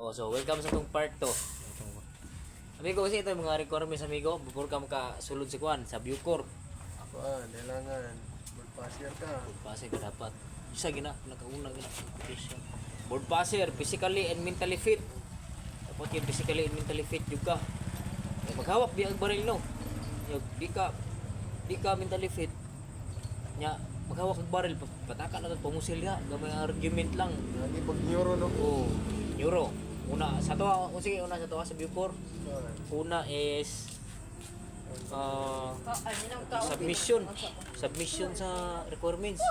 Oh, so welcome sa tong part 2. Amigo, kasi ito yung mga requirements amigo. Before ka makasulod sa kuan sa Bucor. Kuan, kailangan magpasir ka. Board passer ka dapat. Isa gina, nakauna gina competition. Board passer, physically and mentally fit. Dapat yung physically and mentally fit juga. Eh, maghawak di ang baril no. Yung, di ka di ka mentally fit. Nya maghawak ang baril pa- pataka na ito pamusil ya gamay argument lang Lagi pag neuro no. oh euro una sa to oh, sige una sa to sa Bucor Kuan. una is uh, submission. submission sa requirements.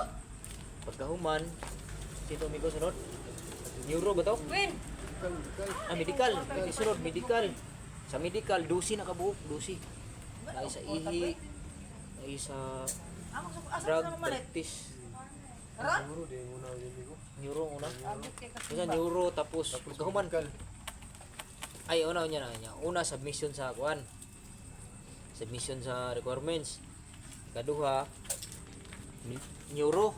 Pagkahuman sito amigo sunod neuro ba to? Win! Ah medical. Ito sunod medical. Sa medical dusi na kabuok dusi. Ay sa ihi. ay sa Ako sa asa drug na practice. Neuro di ko. Neuro una. Kasimba. neuro tapos pagkahuman ay una niya na niya una submission sa kuan. Submission sa requirements. Kaduha ni- neuro.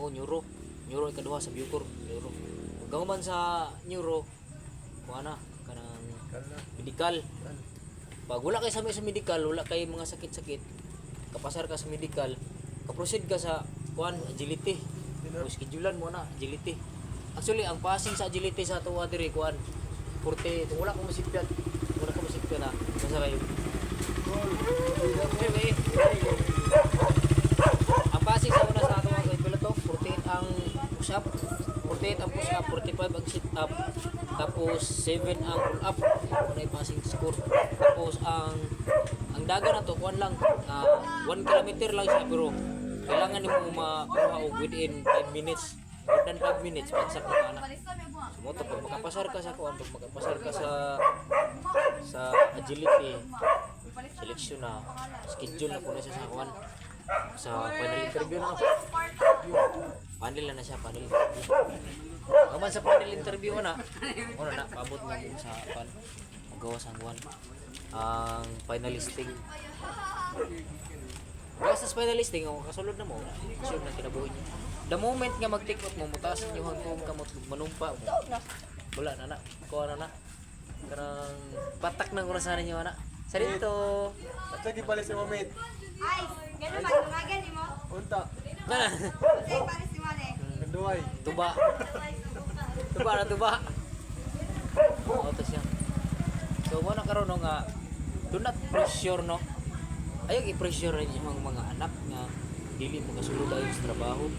Oh neuro. Neuro kaduha sa Bucor neuro. Pagkahuman sa neuro kuha na kanang Medical Kuan. pag wala kay sa sa medical wala kay mga sakit-sakit kapasar ka sa medical kaproceed ka sa kuan agility o schedulean mo na agility. Actually ang passing sa agility sa tuwa diri kuan 40 kung wala ko masipyat wala ko masipyat na masabay Anyway, ang passing sa una sa ato mga kaibigan to? 48 ang push up 48 ang push up 45 ang sit up tapos 7 ang pull up yung passing score. Tapos ang ang daga na to kuan lang 1 kilometer lang siya pero kailangan mo makuha og within 5 minutes. More than 5 minutes pagsak na Sumoto pag makapasar ka sa kuan pag makapasar ka sa sa agility selection na schedule na siya sa kuan sa final interview na panel na siya panel interview. Kaman sa panel interview na ano na paabot na mo sa pan magawa sa kuan ang finalisting Basta sa finalisting, kung kasulod na mo, sure na kinabuhi niyo. The moment nga mag-tikot mo, mutaas niyo hanggang kamot, manumpa mo. Wala na na, kuha na na. Karang patak ng kurasan niyo na. Sa dito. At lagi pala si Mamit. Ay, ganun ba? Tumagan ni mo? Unta. Kana. Say, pares ni Mane. Kanduay. Tuba. Tuba na tuba. Oo, to siya. So, mo na karon no nga do not pressure no. Ayaw i-pressure rin yung mga anak nga dili mo kasulod ayo sa trabaho.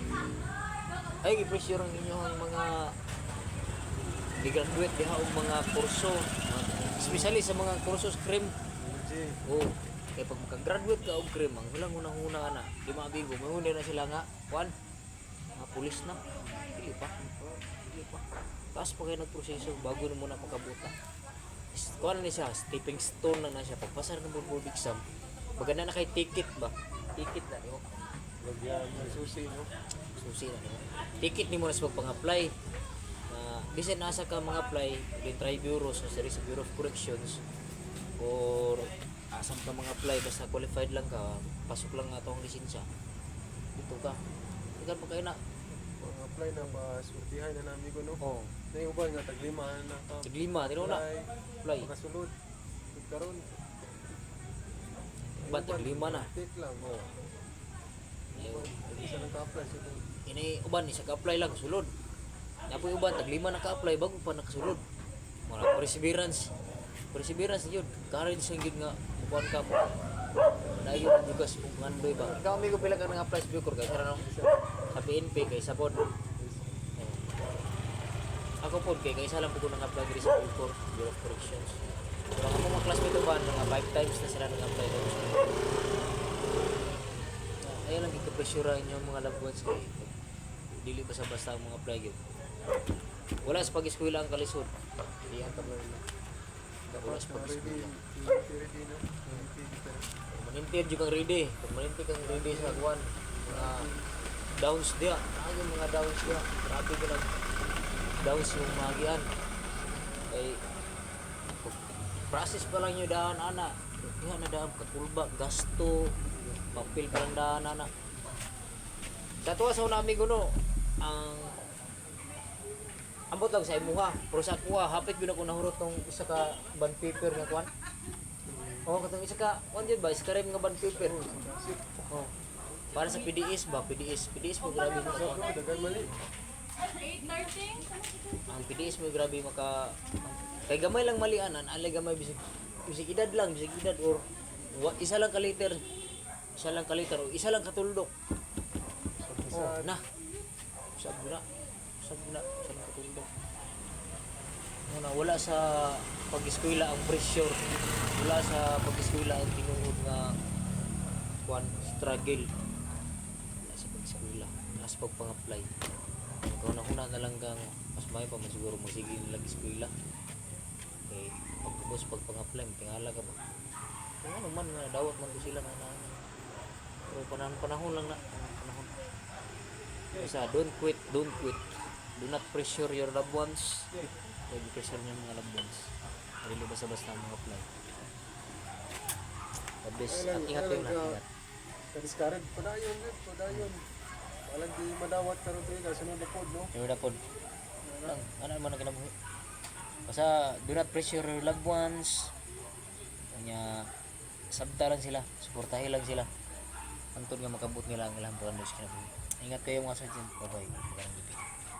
Ayaw i-pressure ang inyong mga graduate diha og mga kurso, especially sa mga kurso sa crim. G. Oh, kaya pag makagraduate ka og crim, ang hulang unang-una na, di mabigo, may na sila nga, kwan, mga pulis na, dili pa, dili pa. Tapos pa kayo nagproseso, bago na muna pagkabuta. Is- Kuha na siya, stepping stone na na siya, pagpasar ng board exam, maganda na kay ticket ba? Ticket na, di mo? Lagyan ng susi no. Susi na, di mo? Ticket ni mo na sa pag-apply. Na, bisan nasa ka mga apply, din try bureaus, o sa Bureau of Corrections, or asam ka mga apply, basta qualified lang ka, pasok lang nga itong lisensya. Dito ka. Ikan pa kayo na. Apply na ba surtihan na namin ko no. Oh, Na yung uban nga taglima na ka. tiglima, tino na. Apply. Apply. Makasulod. Karon. Ba, taglima na. Tik lang. Ayaw. Isa lang ka-apply. Ini uban, isa ka-apply lang, sulod. Napo yung uban, taglima naka-apply, bago pa nakasulod. Mga perseverance. Perseverance yun. Courage sa yun nga, mukuhan ka po. Na yun ang bukas kung andoy ba. Ikaw, amigo, pila ka nang apply sa Bucor, kaya sarang sa PNP, kay sa pod. Ako pod, kay kaysa lang po ko nang apply sa Bucor, Bureau of Corrections. Ako mga classmate ba, mga 5 times na sila nang apply dito sa Ayun lang, ikapresyura inyo mga loved ones kay dili basta basta ang mga apply yun. Wala sa pag-eskwela ang kalisod. Hindi ang kamay na. Wala sa pag-eskwela. Manintir juga ready. Pag manintir kang ready sa kuwan, mga downs dia. Ano mga downs dia? Grabe ko lang downs yung magian. Kay process pa lang nyo daan ana. Diha na daan katulba gasto papil pa lang daan ana. Datuwa sa unami ko no ang ambot lang sa imuha pero sa kuha hapit yun ako nahurot tong isa ka ban paper nga kwan oh katong isa ka kwan dyan ba? Isa ka rin nga ban paper. Oh para sa PDS ba? PDS PDS mo grabe so, 8.30? Ang PDS mo, grabe maka... Kay gamay lang malianan, alay gamay bisig, bisig edad lang, bisig edad or isa lang kaliter, isa lang kaliter o isa lang katuldok. Oh, na. Usab na. Usab na. Usab na katuldok. Muna, wala sa pag-eskwela ang pressure. Wala sa pag-eskwela ang tinuod nga one struggle. Wala sa pag-eskwela. Wala sa pagpang-apply. Ikaw na kuna na lang kang mas may pa man siguro mo sige nilang eskwela. Okay, pagkabos pagpang-apply, tingala ka ba? Kung ano man nga, dawat man ko sila na na. Pero panahon, panahon lang na. Panahon. Basta, don't quit, don't quit. Do not pressure your loved ones. Huwag pressure niyo mga loved ones. Hindi basta-basta mga apply. God bless. At ingat kayo lahat. Ingat. Kadiskarad, padayon, eh, padayon. Walang di madawat karon tayo, kasunod na pod, no? Yung na po. Ano, ano ang kinabuhi? Basta, do not pressure your loved ones. Kanya, sabta lang sila. Suportahin lang sila. Antod nga makabut nila ang ilang buwan sa kinabuhi. Ingat kayo mga sergeant. Bye-bye.